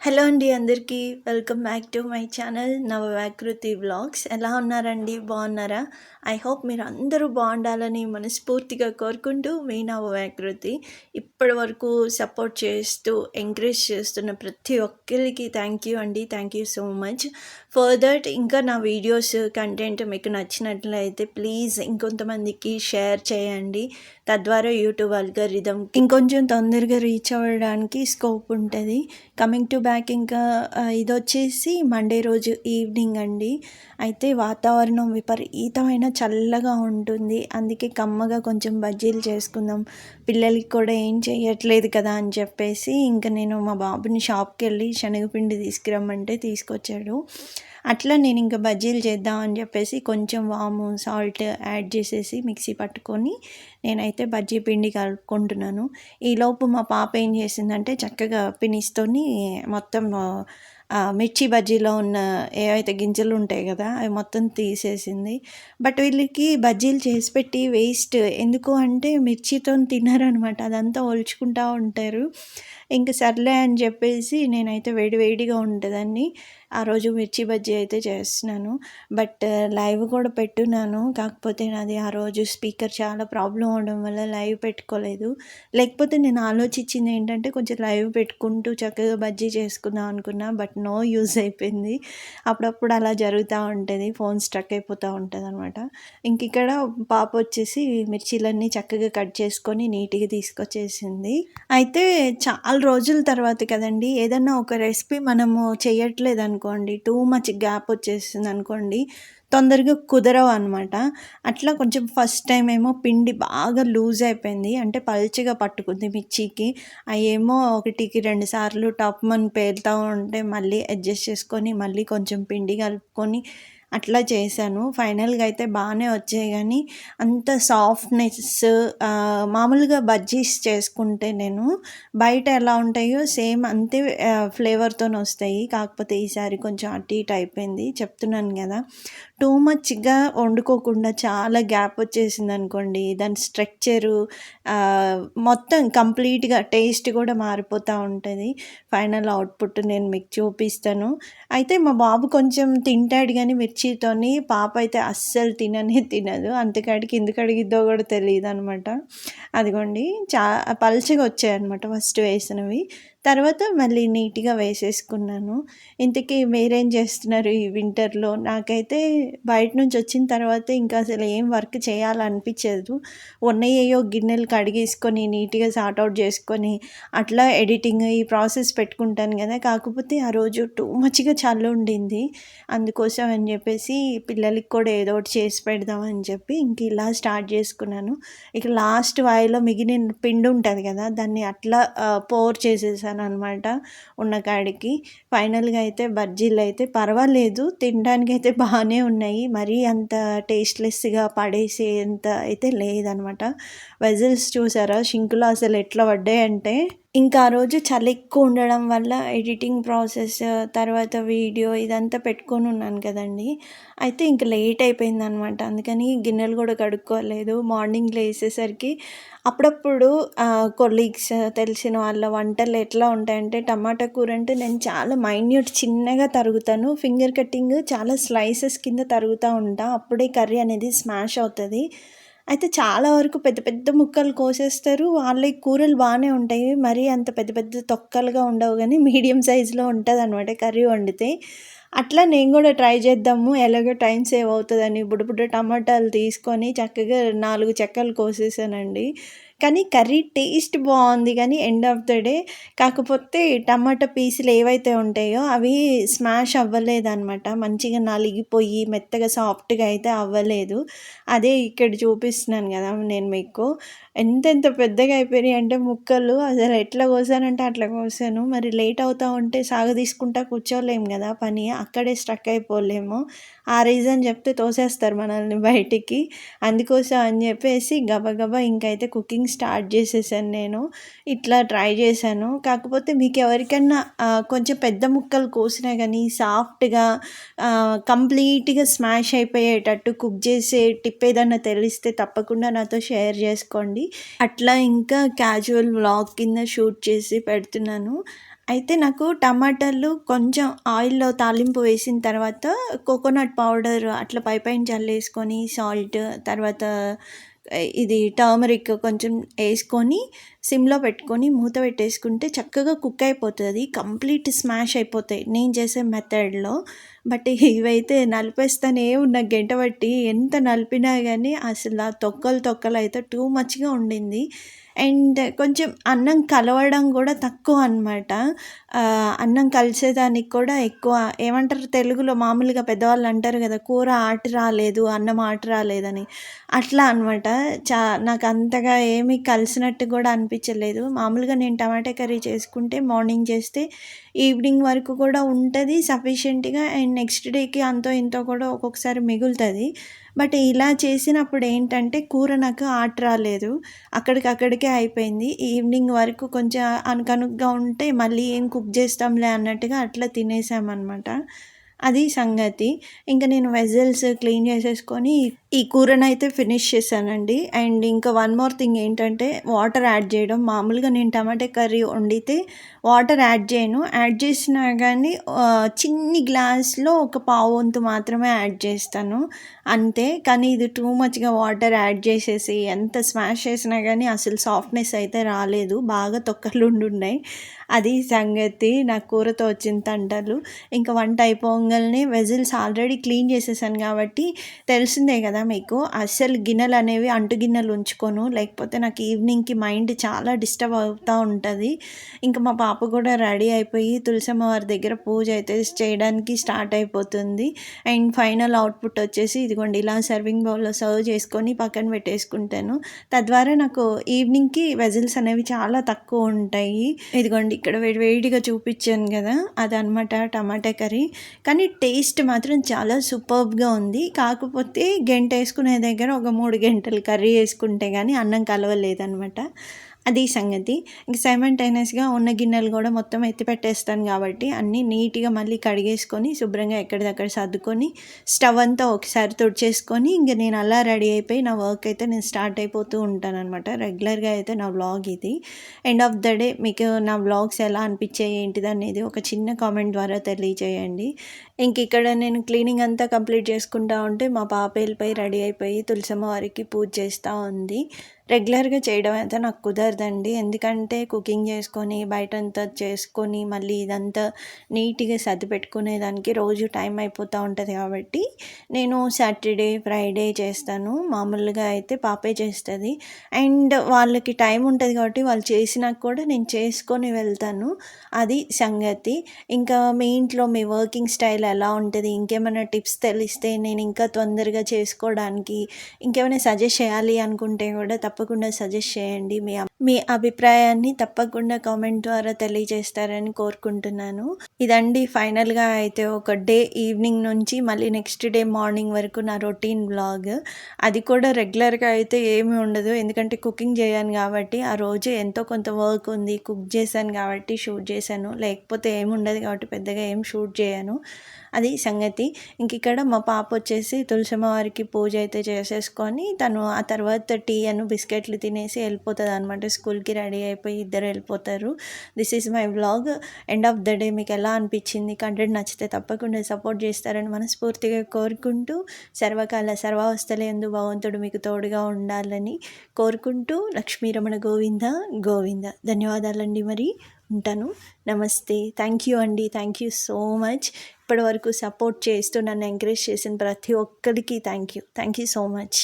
Hello అండి అందరికీ. Welcome back to my channel Navavakruthi vlogs ఎలా ఉన్నారండి? బాగున్నారా? ఐ హోప్ మీరు అందరూ బాగుండాలని మనస్ఫూర్తిగా కోరుకుంటూ మీ నవవాకృతి ఇప్పటి వరకు సపోర్ట్ చేస్తూ ఎంకరేజ్ చేస్తున్న ప్రతి ఒక్కరికి థ్యాంక్ యూ అండి. Thank you so much for that ఇంకా నా వీడియోస్ కంటెంట్ మీకు నచ్చినట్లయితే ప్లీజ్ ఇంకొంతమందికి షేర్ చేయండి. తద్వారా యూట్యూబ్ అల్గరిథం ఇంకొంచెం తొందరగా రీచ్ అవ్వడానికి స్కోప్ ఉంటుంది. కమింగ్ టు బ్యాక్ ఇంకా ఇది వచ్చేసి మండే రోజు ఈవినింగ్ అండి. అయితే వాతావరణం విపరీతమైన చల్లగా ఉంటుంది. అందుకే కమ్మగా కొంచెం బజ్జీలు చేసుకుందాం. పిల్లలకి కూడా ఏం చేయట్లేదు కదా అని చెప్పేసి ఇంకా నేను మా బాబుని షాప్కి వెళ్ళి శనగపిండి తీసుకురమ్మంటే తీసుకొచ్చాడు. అట్లా నేను ఇంకా బజ్జీలు చేద్దాం అని చెప్పేసి కొంచెం వాము సాల్ట్ యాడ్ చేసేసి మిక్సీ పట్టుకొని నేనైతే బజ్జీ పిండి కలుపుకుంటున్నాను. ఈలోపు మా పాప ఏం చేసిందంటే చక్కగా పినిస్తోని మొత్తం మిర్చి బజ్జీలో ఉన్న ఏవైతే గింజలు ఉంటాయి కదా అవి మొత్తం తీసేసింది. బట్ వీళ్ళకి బజ్జీలు చేసి పెట్టి వేస్ట్. ఎందుకు అంటే మిర్చితో తినారనమాట అదంతా ఒలుచుకుంటూ ఉంటారు. ఇంక సర్లే అని చెప్పేసి నేనైతే వేడి వేడిగా ఉంటుందని ఆ రోజు మిర్చి బజ్జీ అయితే చేస్తున్నాను. బట్ లైవ్ కూడా పెట్టున్నాను. కాకపోతే నాది ఆ రోజు స్పీకర్ చాలా ప్రాబ్లం అవడం వల్ల లైవ్ పెట్టుకోలేదు. లేకపోతే నేను ఆలోచించింది ఏంటంటే కొంచెం లైవ్ పెట్టుకుంటూ చక్కగా బజ్జీ చేసుకుందాం అనుకున్నా బట్ నో యూజ్ అయిపోయింది. అప్పుడప్పుడు అలా జరుగుతూ ఉంటుంది. ఫోన్ స్ట్రక్ అయిపోతూ ఉంటుంది అనమాట ఇంక ఇక్కడ పాప వచ్చేసి మిర్చీలన్నీ చక్కగా కట్ చేసుకొని నీట్గా తీసుకొచ్చేసింది. అయితే చాలా రోజుల తర్వాత కదండి ఏదన్నా ఒక రెసిపీ మనము చేయట్లేదు అనుకోండి టూ మచ్ గ్యాప్ వచ్చేసింది అనుకోండి తొందరగా కుదరవు అనమాట అట్లా కొంచెం ఫస్ట్ టైం ఏమో పిండి బాగా లూజ్ అయిపోయింది అంటే పల్చగా పట్టుకుంది మిర్చికి. అవేమో ఒకటికి రెండు సార్లు టాప్ మన్ పేరుతూ ఉంటే మళ్ళీ అడ్జస్ట్ చేసుకొని మళ్ళీ కొంచెం పిండి కలుపుకొని అట్లా చేశాను. ఫైనల్గా అయితే బాగానే వచ్చాయి కానీ అంత సాఫ్ట్నెస్ మామూలుగా బజ్జీస్ చేసుకుంటే నేను బయట ఎలా ఉంటాయో సేమ్ అంతే ఫ్లేవర్తో వస్తాయి. కాకపోతే ఈసారి కొంచెం అటు ఇటు అయిపోయింది. చెప్తున్నాను కదా టూ మచ్గా వండుకోకుండా చాలా గ్యాప్ వచ్చేసింది అనుకోండి దాని స్ట్రక్చరు మొత్తం కంప్లీట్గా టేస్ట్ కూడా మారిపోతూ ఉంటుంది. ఫైనల్ అవుట్పుట్ నేను మీకు చూపిస్తాను. అయితే మా బాబు కొంచెం తింటాడు కానీ మీరు మిర్చితోని పాప అయితే అస్సలు తిననే తినదు. అంతకాడికి ఎందుకు అడిగిద్దో కూడా తెలియదు అనమాట అదిగోండి చా పల్చగా వచ్చాయన్నమాట ఫస్ట్ వేసినవి. తర్వాత మళ్ళీ నీట్గా వేసేసుకున్నాను. ఇంతకీ మీరేం చేస్తున్నారు ఈ వింటర్లో? నాకైతే బయట నుంచి వచ్చిన తర్వాత ఇంకా అసలు ఏం వర్క్ చేయాలనిపించదు. ఉన్నయ్యో గిన్నెలు కడిగేసుకొని నీట్గా సార్ట్అవుట్ చేసుకొని అట్లా ఎడిటింగ్ ఈ ప్రాసెస్ పెట్టుకుంటాను కదా. కాకపోతే ఆ రోజు టూ మచ్గా చల్ల ఉండింది. అందుకోసం అని చెప్పేసి పిల్లలకి కూడా ఏదో ఒకటి చేసి పెడదామని చెప్పి ఇంక ఇలా స్టార్ట్ చేసుకున్నాను. ఇక లాస్ట్ వాయిలో మిగిలిన పిండి ఉంటుంది కదా దాన్ని అట్లా పోర్ చేసేసాను చేశాను అనమాట ఉన్న కాడికి ఫైనల్గా అయితే బజ్జీలు అయితే పర్వాలేదు. తినడానికి అయితే బాగానే ఉన్నాయి. మరీ అంత టేస్ట్లెస్గా పడేసేంత అయితే లేదనమాట వెజల్స్ చూసారా? షింకులు అసలు ఎట్లా పడ్డాయంటే ఇంకా ఆ రోజు చలి ఎక్కువ ఉండడం వల్ల ఎడిటింగ్ ప్రాసెస్ తర్వాత వీడియో ఇదంతా పెట్టుకొని ఉన్నాను కదండి. అయితే ఇంక లేట్ అయిపోయింది అనమాట అందుకని గిన్నెలు కూడా కడుక్కోలేదు. మార్నింగ్ లేసేసరికి అప్పుడప్పుడు కొలీగ్స్ తెలిసిన వాళ్ళ వంటలు ఎట్లా ఉంటాయంటే టమాటా కూర అంటే నేను చాలా మైన్యూట్ చిన్నగా తరుగుతాను. ఫింగర్ కటింగ్ చాలా స్లైసెస్ కింద తరుగుతూ ఉంటా. అప్పుడే కర్రీ అనేది స్మాష్ అవుతుంది. అయితే చాలా వరకు పెద్ద పెద్ద ముక్కలు కోసేస్తారు. వాళ్ళకి కూరలు బాగానే ఉంటాయి. మరీ అంత పెద్ద పెద్ద తొక్కలుగా ఉండవు కానీ మీడియం సైజులో ఉంటుంది అనమాట కర్రీ వండితే. అట్లా నేను కూడా ట్రై చేద్దాము. ఎలాగో టైం సేవ్ అవుతుందని బుడ్డ బుడ్డ టమాటాలు తీసుకొని చక్కగా నాలుగు చెక్కలు కోసేసానండి. కానీ కర్రీ టేస్ట్ బాగుంది కానీ ఎండ్ ఆఫ్ ద డే. కాకపోతే టమాటా పీసులు ఏవైతే ఉంటాయో అవి స్మాష్ అవ్వలేదన్నమాట. మంచిగా నలిగిపోయి మెత్తగా సాఫ్ట్గా అయితే అవ్వలేదు. అదే ఇక్కడ చూపిస్తున్నాను కదా నేను మీకు. ఎంత ఎంత పెద్దగా అయిపోయినాయి అంటే ముక్కలు. అసలు ఎట్లా కోసానంటే అట్లా కోసాను. మరి లేట్ అవుతా ఉంటే సాగు తీసుకుంటా కూర్చోలేము కదా పని. అక్కడే స్ట్రక్ అయిపోలేము. ఆ రీజన్ చెప్తే తోసేస్తారు మనల్ని బయటికి. అందుకోసం అని చెప్పేసి గబగబా ఇంకైతే కుకింగ్ స్టార్ట్ చేసేసాను నేను. ఇట్లా ట్రై చేశాను. కాకపోతే మీకు ఎవరికైనా కొంచెం పెద్ద ముక్కలు కోసినా కానీ సాఫ్ట్గా కంప్లీట్గా స్మాష్ అయిపోయేటట్టు కుక్ చేసే టిప్ ఏదన్నా తెలిస్తే తప్పకుండా నాతో షేర్ చేసుకోండి. అట్లా ఇంకా క్యాజువల్ వ్లాగ్ కింద షూట్ చేసి పెడుతున్నాను. అయితే నాకు టమాటాలు కొంచెం ఆయిల్‌లో తాలింపు వేసిన తర్వాత కోకోనట్ పౌడర్ అట్లా పైపైన చల్లేసుకొని సాల్ట్ తర్వాత ఇది టర్మరిక్ కొంచెం వేసుకొని సిమ్‌లో పెట్టుకొని మూత పెట్టేసుకుంటే చక్కగా కుక్ అయిపోతుంది కంప్లీట్ స్మాష్ అయిపోతాయి నేను చేసే మెథడ్‌లో. బట్ ఇవైతే నలిపేస్తూనే ఉన్న గెంట బట్టి ఎంత నలిపినా కానీ అసలు ఆ తొక్కలు అయితే టూ మచ్‌గా ఉండింది. అండ్ కొంచెం అన్నం కలవడం కూడా తక్కువ అనమాట. అన్నం కలిసేదానికి కూడా ఎక్కువ ఏమంటారు తెలుగులో మామూలుగా పెద్దవాళ్ళు అంటారు కదా! కూర ఆట రాలేదు, అన్నం ఆట రాలేదని. అట్లా అనమాట. చా నాకు అంతగా ఏమి కలిసినట్టు కూడా అనిపించలేదు. మామూలుగా నేను టమాటా కర్రీ చేసుకుంటే మార్నింగ్ చేస్తే ఈవినింగ్ వరకు కూడా ఉంటుంది సఫిషియెంట్‌గా అండ్ నెక్స్ట్ డేకి అంతో ఇంతో కూడా ఒక్కొక్కసారి మిగులుతుంది బట్ ఇలా చేసినప్పుడు ఏంటంటే కూర నాకు ఆట రాలేదు. అక్కడికక్కడికే అయిపోయింది. ఈవినింగ్ వరకు కొంచెం అనుకనుగ్గా ఉంటే మళ్ళీ ఏం కుక్ చేస్తాంలే అన్నట్టుగా అట్లా తినేసామన్నమాట అది సంగతి. ఇంకా నేను వెజల్స్ క్లీన్ చేసేసుకొని ఈ కూరను అయితే ఫినిష్ చేశానండి. అండ్ ఇంకా వన్ మోర్ థింగ్ ఏంటంటే వాటర్ యాడ్ చేయడం. మామూలుగా నేను టమాటా కర్రీ వండితే వాటర్ యాడ్ చేయను. యాడ్ చేసినా కానీ చిన్ని గ్లాస్‌లో ఒక పావు వంతు మాత్రమే యాడ్ చేస్తాను. అంతే. కానీ ఇది టూ మచ్‌గా వాటర్ యాడ్ చేసేసి ఎంత స్మాష్ చేసినా కానీ అసలు సాఫ్ట్‌నెస్ అయితే రాలేదు. బాగా తొక్కలుండున్నాయి. అది సంగతి. నా కూరతో వచ్చిన తంటలు. ఇంకా వంట అయిపోగానే వెజిల్స్ ఆల్రెడీ క్లీన్ చేసేసాను కాబట్టి తెలిసిందే కదా మీకు. అస్సలు గిన్నెలనేవి అంటు గిన్నెలు ఉంచుకోను. లేకపోతే నాకు ఈవినింగ్‌కి మైండ్ చాలా డిస్టర్బ్ అవుతూ ఉంటుంది ఇంకా మా పాప కూడా రెడీ అయిపోయి తులసమ్మ వారి దగ్గర పూజ అయితే చేయడానికి స్టార్ట్ అయిపోతుంది. అండ్ ఫైనల్ అవుట్‌పుట్ వచ్చేసి ఇదిగోండి ఇలా సర్వింగ్ బౌల్‌లో సర్వ్ చేసుకొని పక్కన పెట్టేసుకుంటాను. తద్వారా నాకు ఈవినింగ్‌కి వెజిల్స్ అనేవి చాలా తక్కువ ఉంటాయి. ఇదిగోండి ఇక్కడ వేడి వేడిగా చూపించాను కదా! అదనమాట టమాటా కర్రీ. కానీ టేస్ట్ మాత్రం చాలా సూపర్బ్‌గా ఉంది. కాకపోతే గెంటేసుకునే దగ్గర ఒక మూడు గంటలు కర్రీ వేసుకుంటే కానీ అన్నం కలవలేదనమాట. అది సంగతి. ఇంక సైమంటైనస్గా ఉన్న గిన్నెలు కూడా మొత్తం ఎత్తి పెట్టేస్తాను కాబట్టి అన్నీ నీట్‌గా మళ్ళీ కడిగేసుకొని శుభ్రంగా ఎక్కడిదక్కడ సర్దుకొని స్టవ్ అంతా ఒకసారి తుడిచేసుకొని ఇంక నేను అలా రెడీ అయిపోయి నా వర్క్ అయితే నేను స్టార్ట్ అయిపోతూ ఉంటాననమాట. రెగ్యులర్‌గా అయితే నా వ్లాగ్ ఇది. ఎండ్ ఆఫ్ ద డే మీకు నా వ్లాగ్స్ ఎలా అనిపించాయి ఏంటిది అనేది ఒక చిన్న కామెంట్ ద్వారా తెలియజేయండి. ఇంక ఇక్కడ నేను క్లీనింగ్ అంతా కంప్లీట్ చేసుకుంటా ఉంటే మా పాప వెళ్ళిపోయి రెడీ అయిపోయి తులసమ్మ వారికి పూజ చేస్తూ ఉంది. రెగ్యులర్‌గా చేయడం అయితే నాకు కుదరదండి. ఎందుకంటే కుకింగ్ చేసుకొని బయటంతా చేసుకొని మళ్ళీ ఇదంతా నీట్‌గా సర్ది పెట్టుకునేదానికి రోజు టైం అయిపోతూ ఉంటుంది కాబట్టి నేను సాటర్డే, ఫ్రైడే చేస్తాను. మామూలుగా అయితే పాపే చేస్తుంది అండ్ వాళ్ళకి టైం ఉంటుంది కాబట్టి వాళ్ళు చేసినా కూడా నేను చేసుకొని వెళ్తాను. అది సంగతి. ఇంకా మీ ఇంట్లో మీ వర్కింగ్ స్టైల్ ఎలా ఉంటుంది ఇంకేమైనా టిప్స్ తెలిస్తే నేను ఇంకా తొందరగా చేసుకోవడానికి ఇంకేమైనా సజెస్ట్ చేయాలి అనుకుంటే కూడా తప్పకుండా సజెస్ట్ చేయండి. మీ మీ అభిప్రాయాన్ని తప్పకుండా కామెంట్ ద్వారా తెలియజేస్తారని కోరుకుంటున్నాను. ఇదండి ఫైనల్‌గా అయితే ఒక డే ఈవినింగ్ నుంచి మళ్ళీ నెక్స్ట్ డే మార్నింగ్ వరకు నా రొటీన్ బ్లాగ్ అది కూడా రెగ్యులర్‌గా అయితే ఏమి ఉండదు. ఎందుకంటే కుకింగ్ చేయను కాబట్టి ఆ రోజు ఎంతో కొంత వర్క్ ఉంది. కుక్ చేశాను కాబట్టి షూట్ చేశాను. లేకపోతే ఏమి ఉండదు కాబట్టి పెద్దగా ఏం షూట్ చేయను. అది సంగతి. ఇంక ఇక్కడ మా పాప వచ్చేసి తులసమ్మ వారికి పూజ అయితే చేసేసుకొని తను ఆ తర్వాత టీ అను బిస్కెట్లు తినేసి వెళ్ళిపోతదనమాట. స్కూల్‌కి రెడీ అయిపోయి ఇద్దరు వెళ్ళిపోతారు. This is my vlog. End of the day మీకు ఎలా అనిపించింది? కంటెంట్ నచ్చితే తప్పకుండా సపోర్ట్ చేస్తారని మనస్ఫూర్తిగా కోరుకుంటూ సర్వకాల సర్వావస్థలయందు భగవంతుడు మీకు తోడుగా ఉండాలని కోరుకుంటూ లక్ష్మీరమణ గోవింద గోవింద. ధన్యవాదాలండి మరి. ఉంటాను. నమస్తే. థ్యాంక్ యూ అండి. Thank you so much. ఇప్పటివరకు సపోర్ట్ చేస్తూ నన్ను ఎంకరేజ్ చేసిన ప్రతి ఒక్కరికి thank you. Thank you so much.